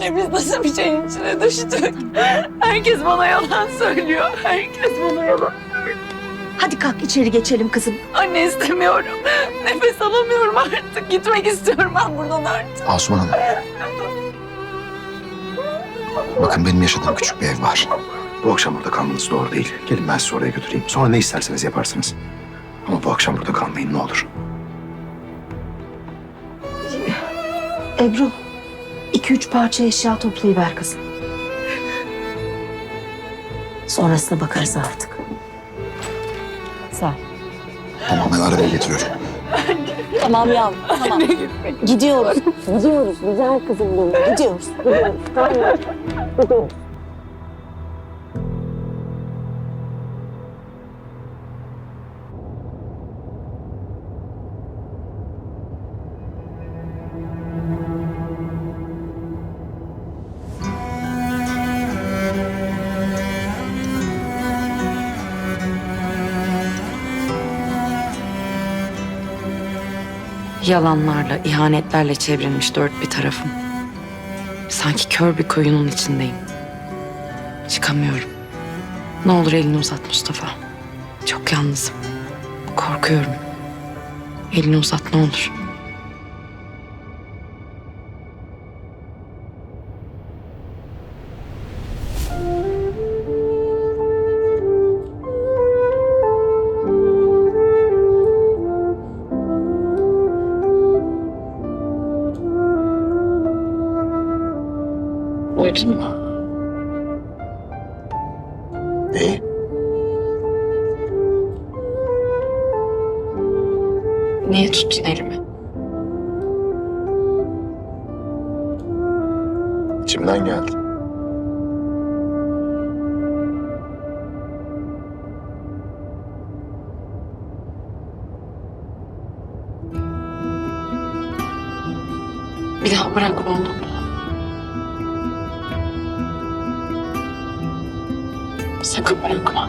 anne biz nasıl bir şeyin içine düştük? Herkes bana yalan söylüyor. Herkes bana yalan. Hadi kalk içeri geçelim kızım. Anne istemiyorum. Nefes alamıyorum artık. Gitmek istiyorum ben buradan artık. Asuman Hanım. Bakın benim yaşadığım küçük bir ev var. Bu akşam burada kalmanız doğru değil. Gelin ben sizi oraya götüreyim. Sonra ne isterseniz yaparsınız. Ama bu akşam burada kalmayın ne olur. Ebru, iki üç parça eşya toplayıver kızım. Sonrasına bakarız artık. Sağ ol. Tamam ben arabayı getiriyorum. Tamam yavrum, tamam. Gidiyoruz. Gidiyoruz güzel kızım benim. Gidiyoruz. Gidiyoruz. Tamam? Gidiyoruz. Yalanlarla, ihanetlerle çevrilmiş dört bir tarafım. Sanki kör bir koyunun içindeyim. Çıkamıyorum. Ne olur elini uzat Mustafa. Çok yalnızım. Korkuyorum. Elini uzat ne olur. Elimi? İçimden geldi. Bir daha bırakma onu. Sakın bırakma.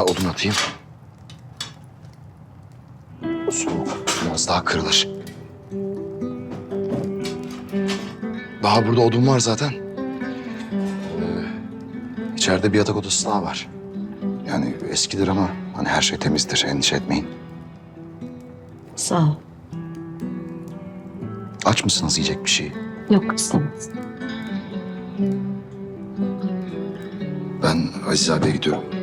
Daha odun atayım. Soğuk. Biraz daha kırılır. Daha burada odun var zaten. Ee, içeride bir yatak odası daha var. Yani eskidir ama hani her şey temizdir. Endişe etmeyin. Sağ ol. Aç mısınız yiyecek bir şey? Yok istemez. Ben Aziz abiye gidiyorum.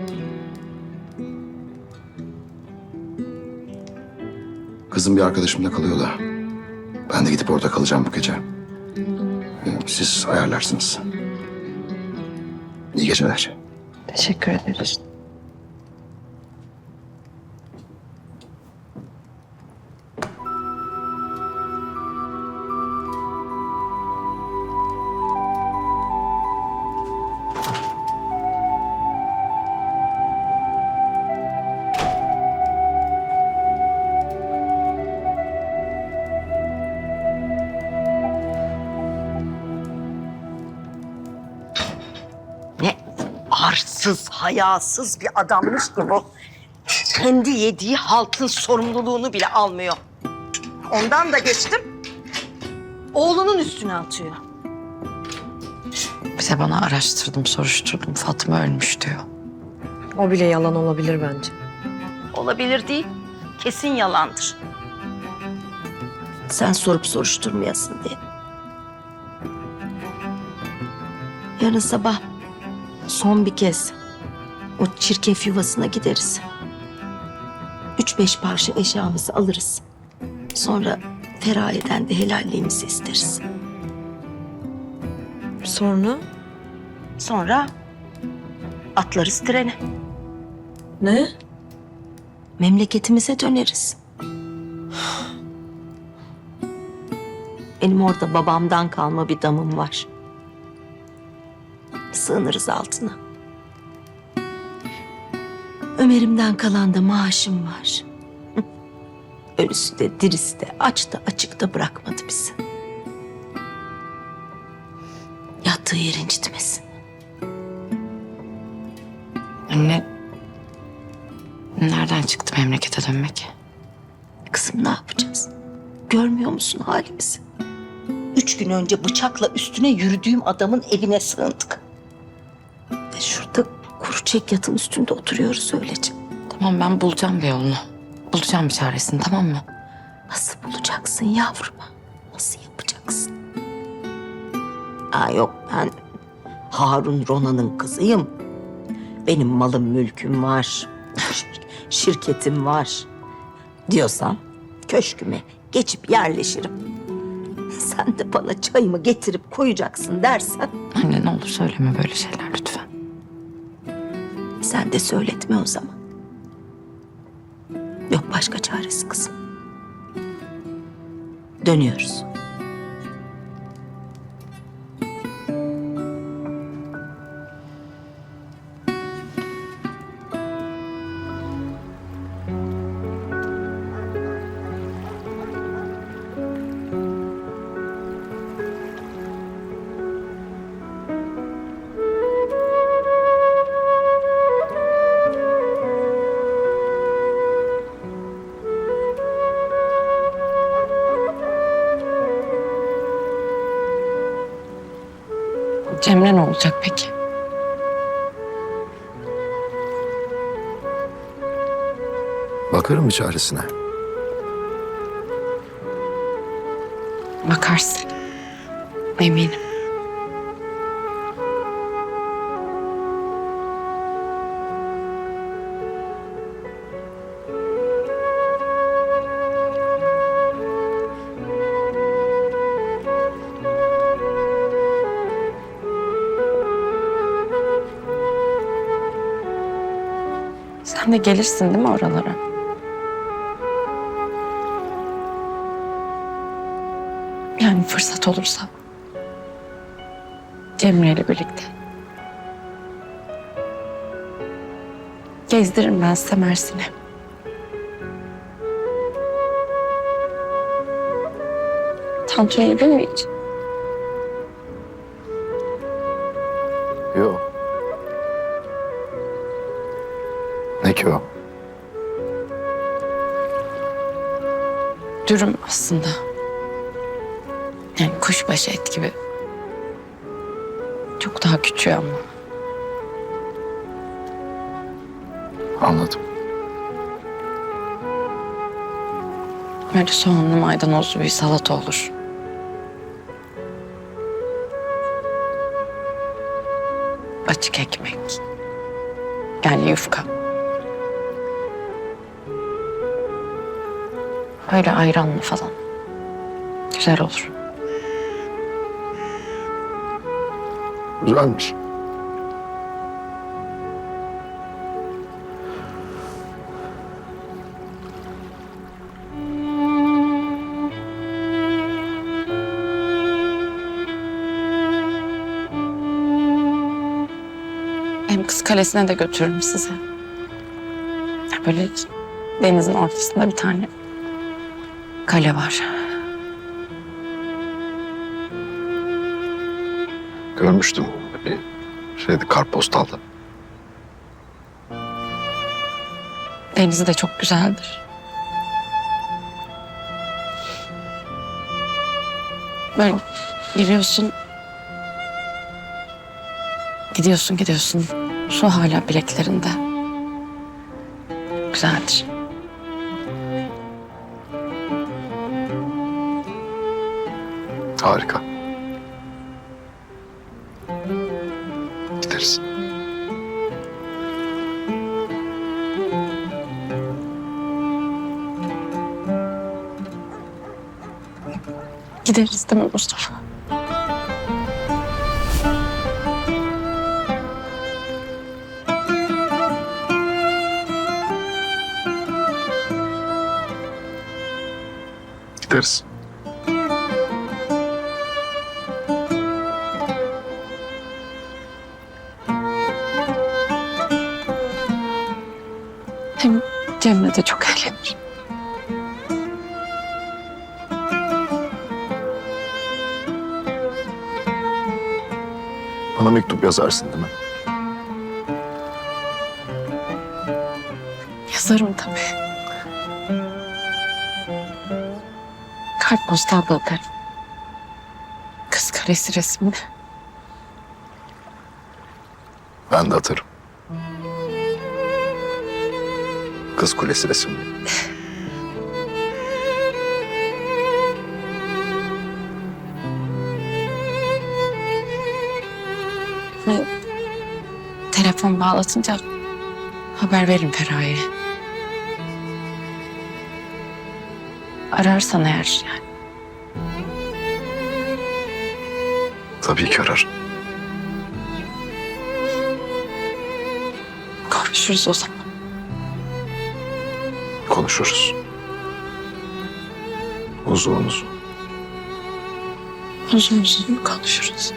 Kızım bir arkadaşımda kalıyor da. Ben de gidip orada kalacağım bu gece. Ee, Siz ayarlarsınız. İyi geceler. Teşekkür ederiz. Arsız, hayasız bir adammış ki bu. Kendi yediği haltın sorumluluğunu bile almıyor. Ondan da geçtim. Oğlunun üstüne atıyor. Bir de bana araştırdım, soruşturdum. Fatma ölmüş diyor. O bile yalan olabilir bence. Olabilir değil, kesin yalandır. Sen sorup soruşturmayasın diye. Yarın sabah son bir kez o çirkef yuvasına gideriz. Üç beş parça eşyamızı alırız. Sonra Feraye'den de helalliğimizi isteriz. Sonra? Sonra atlarız trene. Ne? Memleketimize döneriz. Benim orada babamdan kalma bir damım var. sığınırız altına. Ömer'imden kalan da maaşım var. Ölüsü de dirisi de aç da açık da bırakmadı bizi. Yattığı yer incitmesin. Anne, nereden çıktı memlekete dönmek? Kızım ne yapacağız? Görmüyor musun halimizi? Üç gün önce bıçakla üstüne yürüdüğüm adamın evine sığındık. Çek yatın üstünde oturuyoruz öylece. Tamam ben bulacağım bir yolunu. Bulacağım bir çaresini tamam mı? Nasıl bulacaksın yavrum? Nasıl yapacaksın? Aa yok ben Harun Rona'nın kızıyım. Benim malım mülküm var. şir- Şirketim var. Diyorsan köşküme geçip yerleşirim. Sen de bana çayımı getirip koyacaksın dersen Anne ne olur söyleme böyle şeyler lütfen. Sen de söyletme o zaman. Yok başka çaresi kızım. Dönüyoruz. Olacak peki? Bakarım bir çaresine. Bakarsın. Eminim. De gelirsin değil mi oralara? Yani fırsat olursa. Cemre ile birlikte. Gezdiririm ben size Mersin'i. Tantuni yedin mi hiç? Yok. O? Dürüm aslında. Yani kuşbaşı et gibi. Çok daha küçüğü ama. Anladım. Böyle soğanlı maydanozlu bir salata olur. Açık ekmek. Yani yufka. Böyle ayranlı falan. Güzel olur. Güzelmiş. Hem kız kalesine de götürürüm sizi. Böyle denizin ortasında bir tane kale var. Görmüştüm bir şeydi kartpostalda. Denizi de çok güzeldir. Böyle giriyorsun. Gidiyorsun gidiyorsun. Su hala bileklerinde. Güzeldir. Harika. Gideriz. Gideriz değil mi Mustafa? Cemre de çok eğlenir. Bana mektup yazarsın değil mi? Yazarım tabii. Kalp postal da atarım. Kız karesi resmini. Ben de atarım. Kız kulesi resimli. Telefon bağlatınca haber veririm Feraye'ye. Ararsan eğer yani. Tabii ki arar. Konuşuruz o zaman. Konuşuruz. Uzun uzun. Uzun uzun konuşuruz.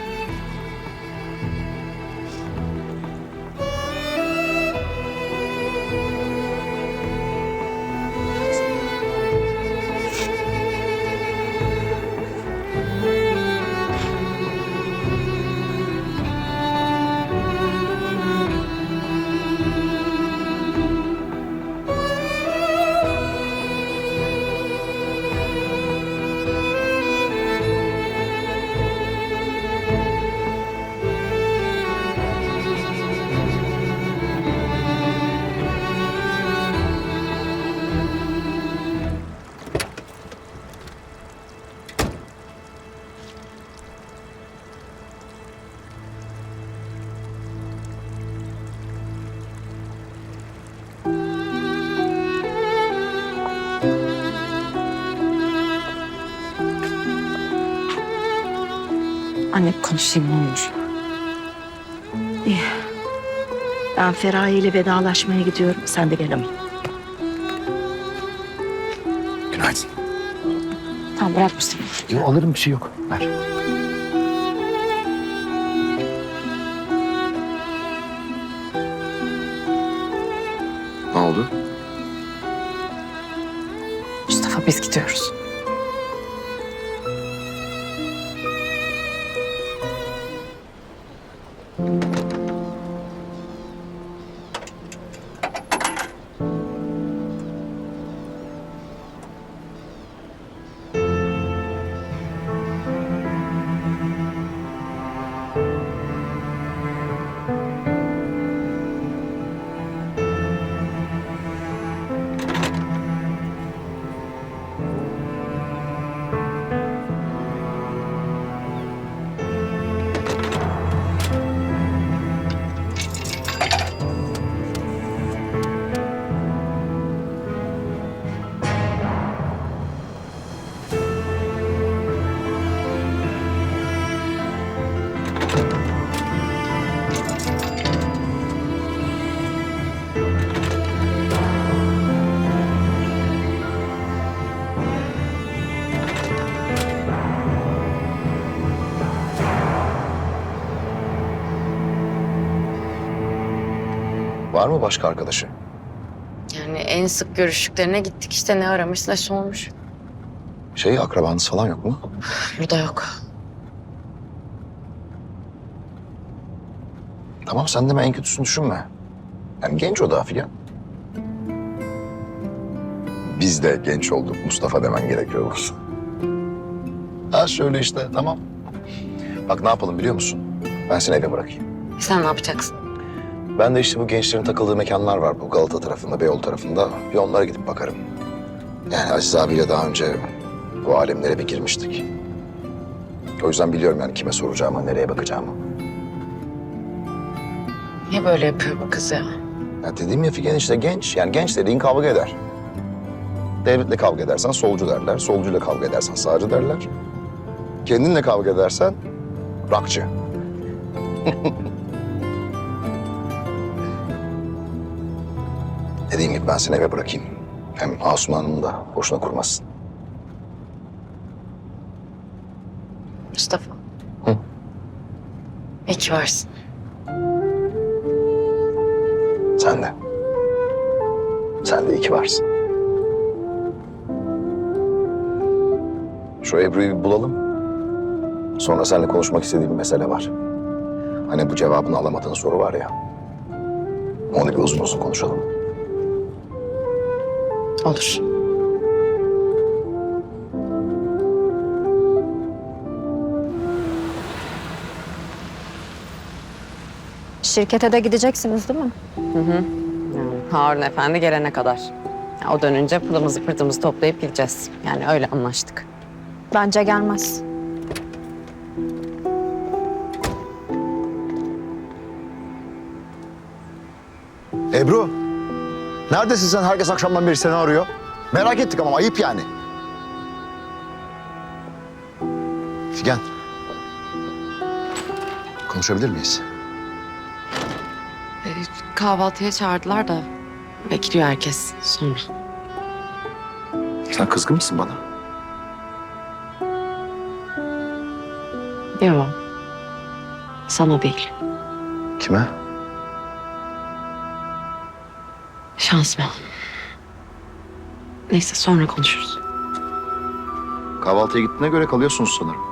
Konuşayım ne olur. Ben Feraye ile vedalaşmaya gidiyorum. Sen de gel ama. Günaydın. Tamam bırak Mustafa. Yok alırım bir şey yok. Ver. Ne oldu? Mustafa biz gidiyoruz. Var mı başka arkadaşı? Yani en sık görüştüklerine gittik işte ne aramış ne sormuş. Şey akrabanız falan yok mu? Burada yok. Tamam sen de en kötüsünü düşünme. Yani genç o daha filan. Biz de genç olduk Mustafa demen gerekiyor olursa. Ha şöyle işte tamam. Bak ne yapalım biliyor musun? Ben seni eve bırakayım. Sen ne yapacaksın? Ben de işte bu gençlerin takıldığı mekanlar var bu Galata tarafında, Beyoğlu tarafında. Bir onlara gidip bakarım. Yani Aziz abiyle daha önce bu alemlere bir girmiştik. O yüzden biliyorum yani kime soracağımı, nereye bakacağımı. Niye böyle yapıyor bu kız ya? Ya dediğim ya Figen işte genç. Yani genç dediğin kavga eder. Devletle kavga edersen solcu derler. Solcuyla kavga edersen sağcı derler. Kendinle kavga edersen rakçı. Dediğim gibi ben seni eve bırakayım. Hem Asuman Hanım da boşuna kurmasın. Mustafa. Hı. İyi ki varsın. Sen de. Sen de iyi ki varsın. Şu Ebru'yu bir bulalım. Sonra seninle konuşmak istediğim bir mesele var. Hani bu cevabını alamadığın soru var ya. Onu bir uzun uzun konuşalım. Olur. Şirkete de gideceksiniz değil mi? Yani Harun Efendi gelene kadar. Ya o dönünce pılımızı pırtımızı toplayıp gideceğiz. Yani öyle anlaştık. Bence gelmez. Neredesin sen? Herkes akşamdan beri seni arıyor. Merak ettik ama ayıp yani. Figen. Konuşabilir miyiz? Ee, kahvaltıya çağırdılar da bekliyor herkes sonra. Sen kızgın mısın bana? Yok. Sana değil. Kime? Şansıma. Neyse sonra konuşuruz. Kahvaltıya gittiğine göre kalıyorsunuz sanırım.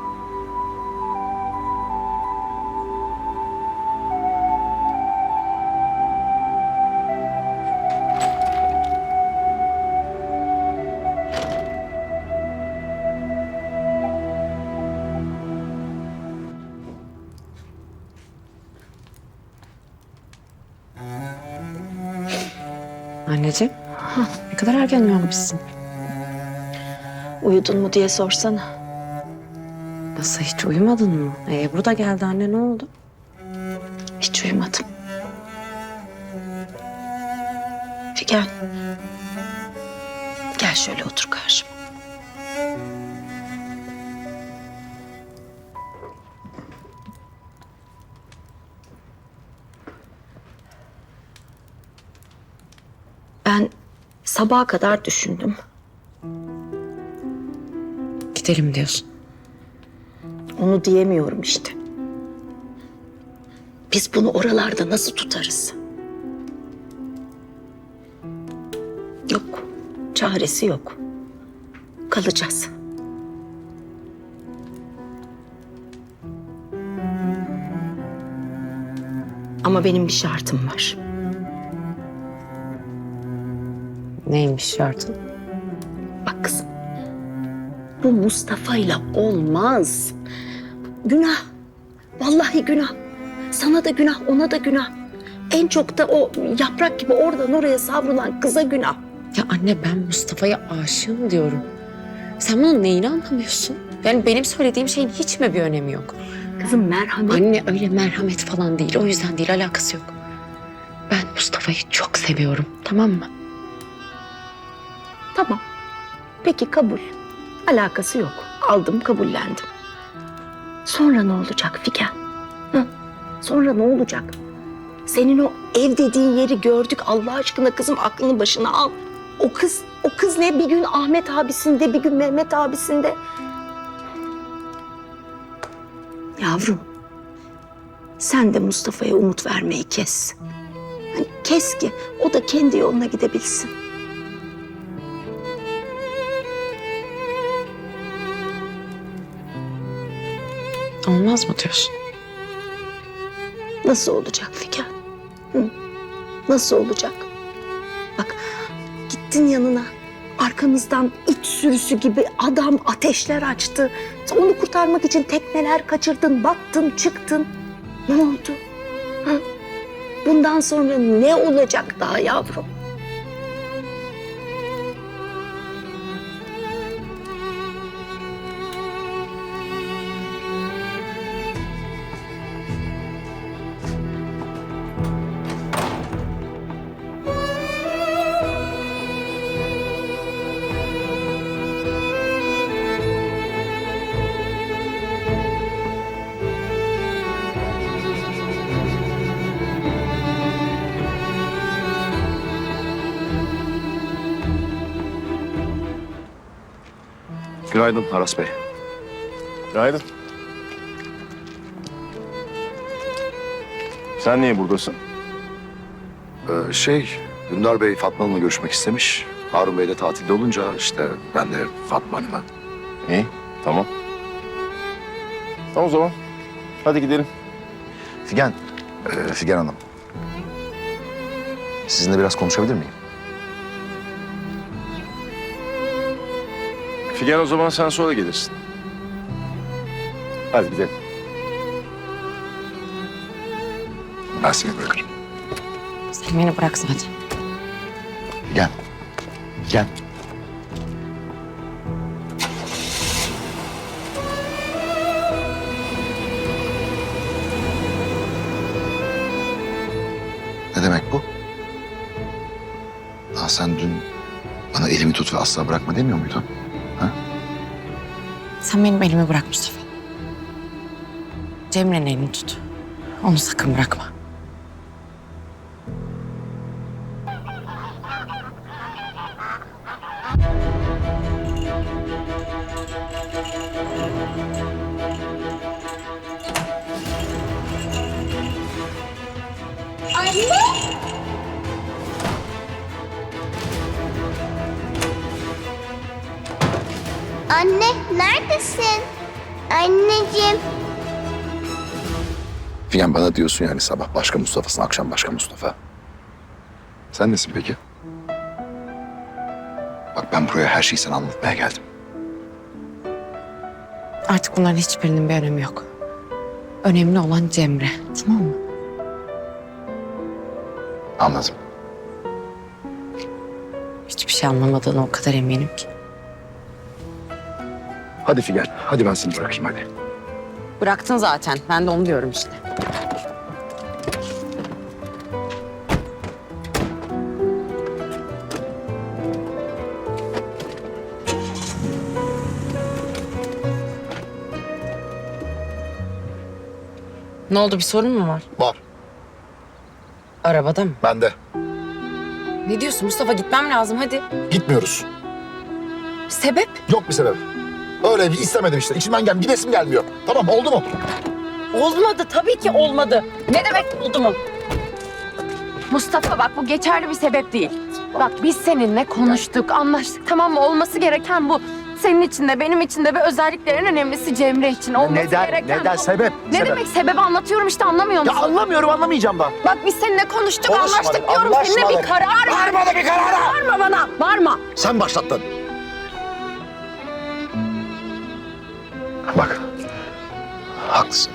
Erken uyanmışsın. Uyudun mu diye sorsana. Nasıl hiç uyumadın mı? E, Ebru da geldi anne ne oldu? Hiç uyumadım. Figen. Gel şöyle otur karşıma. Sabaha kadar düşündüm. Gidelim diyorsun. Onu diyemiyorum işte. Biz bunu oralarda nasıl tutarız? Yok. Çaresi yok. Kalacağız. Ama benim bir şartım var. Neymiş şartın? Bak kızım. Bu Mustafa'yla olmaz. Günah. Vallahi günah. Sana da günah, ona da günah. En çok da o yaprak gibi oradan oraya savrulan kıza günah. Ya anne ben Mustafa'ya aşığım diyorum. Sen bunun neyini anlamıyorsun? Yani benim söylediğim şeyin hiç mi bir önemi yok? Kızım merhamet. Anne öyle merhamet falan değil. O yüzden değil alakası yok. Ben Mustafa'yı çok seviyorum tamam mı? Tamam. Peki kabul. Alakası yok. Aldım, kabullendim. Sonra ne olacak Figen? Hı? Sonra ne olacak? Senin o ev dediğin yeri gördük. Allah aşkına kızım aklını başına al. O kız, o kız ne? Bir gün Ahmet abisinde, bir gün Mehmet abisinde. Yavrum, sen de Mustafa'ya umut vermeyi kes. Hani kes ki o da kendi yoluna gidebilsin. Olmaz mı diyorsun? Nasıl olacak Figen? Nasıl olacak? Bak gittin yanına. Arkamızdan iç sürüsü gibi adam ateşler açtı. Onu kurtarmak için tekneler kaçırdın, battın, çıktın. Ne oldu? Ha? Bundan sonra ne olacak daha yavrum? Günaydın Aras Bey. Günaydın. Sen niye buradasın? Ee, şey, Dündar Bey Fatma Hanım'la görüşmek istemiş. Harun Bey de tatilde olunca işte ben de Fatma Hanım'a. İyi, tamam. Tamam o zaman. Hadi gidelim. Figen, e, Figen Hanım. Sizinle biraz konuşabilir miyim? Figen o zaman sen sonra gelirsin. Hadi gidelim. Ben seni bırakırım. Sen beni bırak zaten. Figen. Figen. Ne demek bu? Daha sen dün bana elimi tut ve asla bırakma demiyor muydun? Sen benim elimi bırak Mustafa. Cemre'nin elini tut. Onu sakın bırakma. Diyorsun yani sabah başka Mustafa'sın, akşam başka Mustafa. Sen nesin peki? Bak ben buraya her şeyi sana anlatmaya geldim. Artık bunların hiçbirinin bir önemi yok. Önemli olan Cemre. Tamam mı? Anladım. Hiçbir şey anlamadığına o kadar eminim ki. Hadi Figen, hadi ben seni bırakayım hadi. Bıraktın zaten. Ben de onu diyorum işte. Ne oldu bir sorun mu var? Var, Arabada mı? ben de. Ne diyorsun Mustafa gitmem lazım hadi. Gitmiyoruz. Sebep? Yok bir sebep. Öyle bir istemedim işte. İçimden gel, gidesim gelmiyor. Tamam oldu mu? Olmadı tabii ki olmadı. Ne demek oldu mu? Mustafa bak bu geçerli bir sebep değil. Bak biz seninle konuştuk, anlaştık tamam mı? Olması gereken bu. Senin için de benim için de ve özellikle en önemlisi Cemre için olması gereken bu. sebep? Ne demek sebebi anlatıyorum işte anlamıyor Ya musun? anlamıyorum anlamayacağım da. Bak biz seninle konuştuk, Konuşmadık, anlaştık diyorum. Seninle bir anlaşmadık. karar ver. Varmadı bir karara. Bağırma bana, bağırma. Sen başlattın. Bak, haklısın.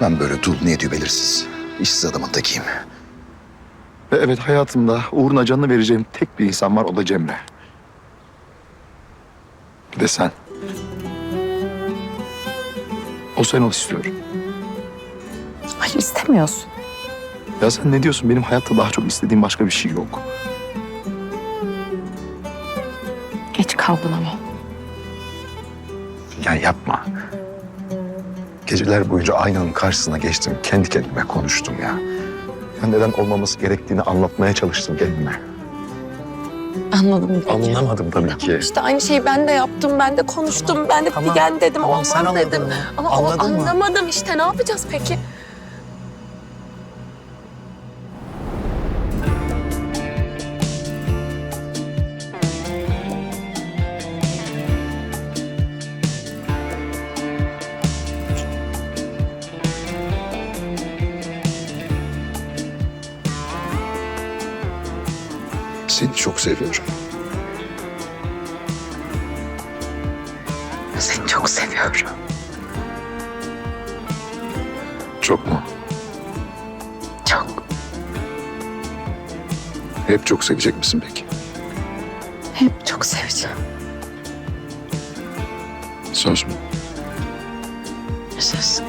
Ben böyle dul ne ediyor belirsiz. İşsiz adamın tekiyim. Ve evet hayatımda uğruna canını vereceğim tek bir insan var o da Cemre. Bir de sen. O sen ol istiyorum. Hayır istemiyorsun. Ya sen ne diyorsun? Benim hayatta daha çok istediğim başka bir şey yok. Geç kaldın ama. Ya yapma. Geceler boyunca aynanın karşısına geçtim. Kendi kendime konuştum ya. Ya neden olmaması gerektiğini anlatmaya çalıştım kendime. Anladım peki. Anlamadım tabii ki. İşte aynı şeyi ben de yaptım. Ben de konuştum. Ben de Figen dedim. Tamam, olmaz sen anladın dedim. mı? Ama Anladın o mı? anlamadım işte. Ne yapacağız peki? Seni çok seviyorum. Seni çok seviyorum. Çok mu? Çok. Hep çok sevecek misin peki? Hep çok seveceğim. Söz mü? Söz.